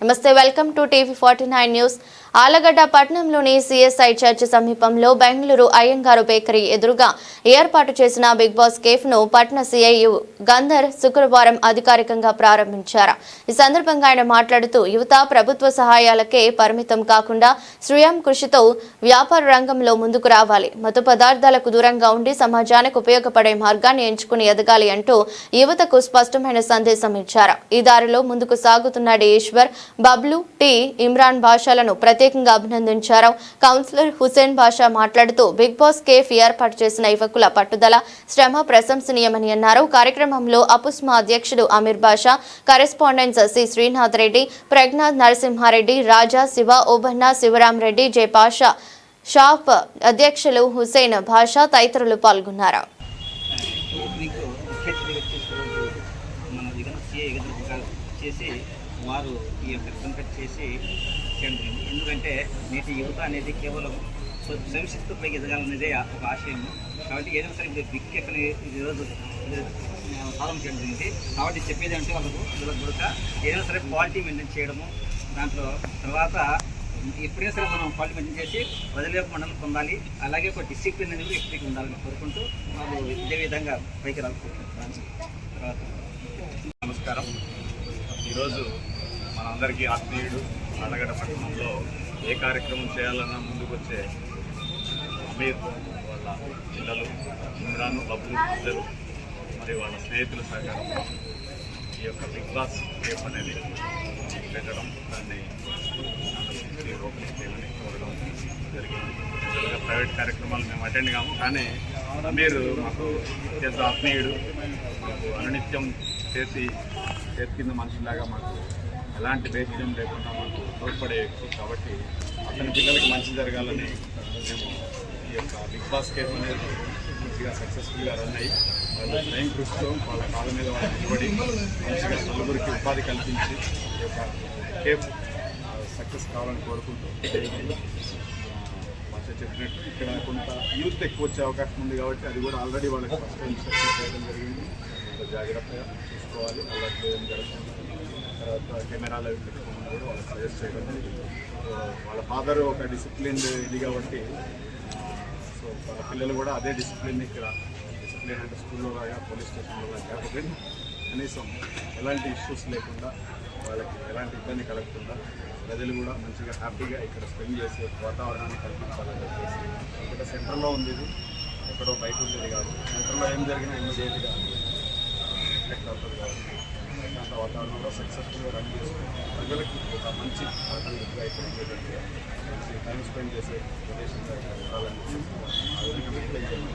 నమస్తే welcome to TV forty nine news. Allagadda పట్టణంలోని CSI church సమీపంలో బెంగళూరు అయ్యంగారు బేకరీ ఎదురుగా ఏర్పాటు చేసిన బిగ్ బాస్ కేఫ్ను పట్టణ సిఐయు గంధర్ శుక్రవారం అధికారికంగా ప్రారంభించారు. ఈ సందర్భంగా ఆయన మాట్లాడుతూ యువత ప్రభుత్వ సహాయాలకే పరిమితం కాకుండా స్వయం కృషితో వ్యాపార రంగంలో ముందుకు రావాలి. మత పదార్థాలకు దూరంగా ఉండి సమాజానికి ఉపయోగపడే మార్గాన్ని ఎంచుకుని ఎదగాలి అంటూ యువతకు స్పష్టమైన సందేశం ఇచ్చారు. ఈ దారిలో ముందుకు సాగుతున్నాడు ఈశ్వర్ బబ్లు టి ఇమ్రాన్ బాషాలను ప్రత్యేకంగా అభినందించారు. కౌన్సిలర్ హుసేన్ బాషా మాట్లాడుతూ బిగ్ బాస్ కేఫ్ ఏర్పాటు చేసిన యువకుల పట్టుదల శ్రమ ప్రశంసనీయమని అన్నారు. కార్యక్రమంలో అపుస్మా అధ్యక్షుడు Amir Basha correspondents C. Srinath Reddy Prajnath Narasimha Reddy Raja Siva Obanna Sivaram Reddy Jai. Pasha shop అధ్యక్షులు హుసేన్ భాషా తదితరులు పాల్గొన్నారు. మీకు ముఖ్య సీఏ వచ్చేసి చేసి వారు ఈ యొక్క కంపెట్ చేసి చేయడం ఎందుకంటే నేటి యువత అనేది కేవలం స్వ- స్వయంశక్తిపైకి ఎదగాలనేదే ఒక ఆశయం. కాబట్టి ఏదైనా సరే ఇప్పుడు బిగ్ కేఫ్ని ఈరోజు సాధన చేయడం జరిగింది. కాబట్టి చెప్పేది అంటే వాళ్ళకు దొరక ఏదైనా సరే క్వాలిటీ మెయింటైన్ చేయడము దాంట్లో తర్వాత ఎప్పుడైనా సరే మనం క్వాలిటీ మెయింటైన్ చేసి ప్రజల యొక్క మండలం పొందాలి. అలాగే ఒక డిసిప్లిన్ అనేది ఎప్పటికీ ఉండాలని కోరుకుంటూ వాళ్ళు ఇదే విధంగా పైకి రానుకుంటున్నాను తర్వాత. నమస్కారం. ఈరోజు మనందరికీ ఆత్మీయుడు అడగడ పట్టణంలో ఏ కార్యక్రమం చేయాలన్నా ముందుకు వచ్చే అమీర్ వాళ్ళ పిల్లలు ఇమ్రాన్ బబ్లు ఇద్దరు మరి వాళ్ళ స్నేహితుల సహకారం ఈ యొక్క బిగ్ బాస్ కేఫ్ అనేది పెట్టడం దాన్ని ఓపెనింగ్ చేయమని కోరడం జరిగింది. జనరల్గా ప్రైవేట్ కార్యక్రమాలు మేము అటెండ్ కాము కానీ మీరు మాకు అత్యంత ఆత్మీయుడు. మాకు అనునిత్యం చేసి చేతి కింద మనుషులాగా మాకు ఎలాంటి భేద్యం లేకుండా మాకు తోడ్పడే వ్యక్తి కాబట్టి అతని పిల్లలకి మంచి జరగాలని మేము ఈ యొక్క బిగ్ బాస్ కేఫ్ అనేది మంచిగా సక్సెస్ఫుల్గా రన్ అయ్యి వాళ్ళ స్వయం కృషితో వాళ్ళ కాళ్ళ మీద వాళ్ళు నిలబడి మంచిగా నలుగురికి ఉపాధి కల్పించి ఈ యొక్క కేఫ్ సక్సెస్ కావాలని కోరుకుంటూ భాష చెప్పినట్టు ఇక్కడ కొంత యూత్ ఎక్కువ వచ్చే అవకాశం ఉంది కాబట్టి అది కూడా ఆల్రెడీ వాళ్ళకి ఫస్ట్ ఇన్స్ట్రక్షన్ చేయడం జరిగింది. జాగ్రత్తగా చూసుకోవాలి. అలర్ట్ ఏం జరుగుతుంది. తర్వాత కెమెరాలు అవి పెట్టుకోమని కూడా వాళ్ళకి సజెస్ట్ చేయడం సో వాళ్ళ ఫాదర్ ఒక డిసిప్లిన్ ఇది కాబట్టి సో వాళ్ళ పిల్లలు కూడా అదే డిసిప్లిన్ ఇక్కడ డిసిప్లిన్ అంటే స్కూల్లో లాగా పోలీస్ స్టేషన్లో లాగా కాకపోతే కనీసం ఎలాంటి ఇష్యూస్ లేకుండా వాళ్ళకి ఎలాంటి ఇబ్బంది కలగకుండా ప్రజలు కూడా మంచిగా హ్యాపీగా ఇక్కడ స్పెండ్ చేసి వాతావరణాన్ని కల్పించాలని చెప్పేసి ఇక్కడ సెంటర్లో ఉంది ఇది ఎక్కడో బయట ఉండేది కాదు. సెంటర్లో ఏం జరిగినా ఇమ్మీడియట్గా రిఫ్లెక్ట్ అవుతుంది కాబట్టి అంత వాతావరణంలో సక్సెస్ఫుల్గా రన్ చేసుకుని ప్రజలకి ఒక మంచి ఆటంకంగా ఇక్కడ ఉండేటట్టుగా మంచి టైం స్పెండ్ చేసే ప్రదేశంగా ఇక్కడ ఉండాలని ఆ విధంగా మెయింటైన్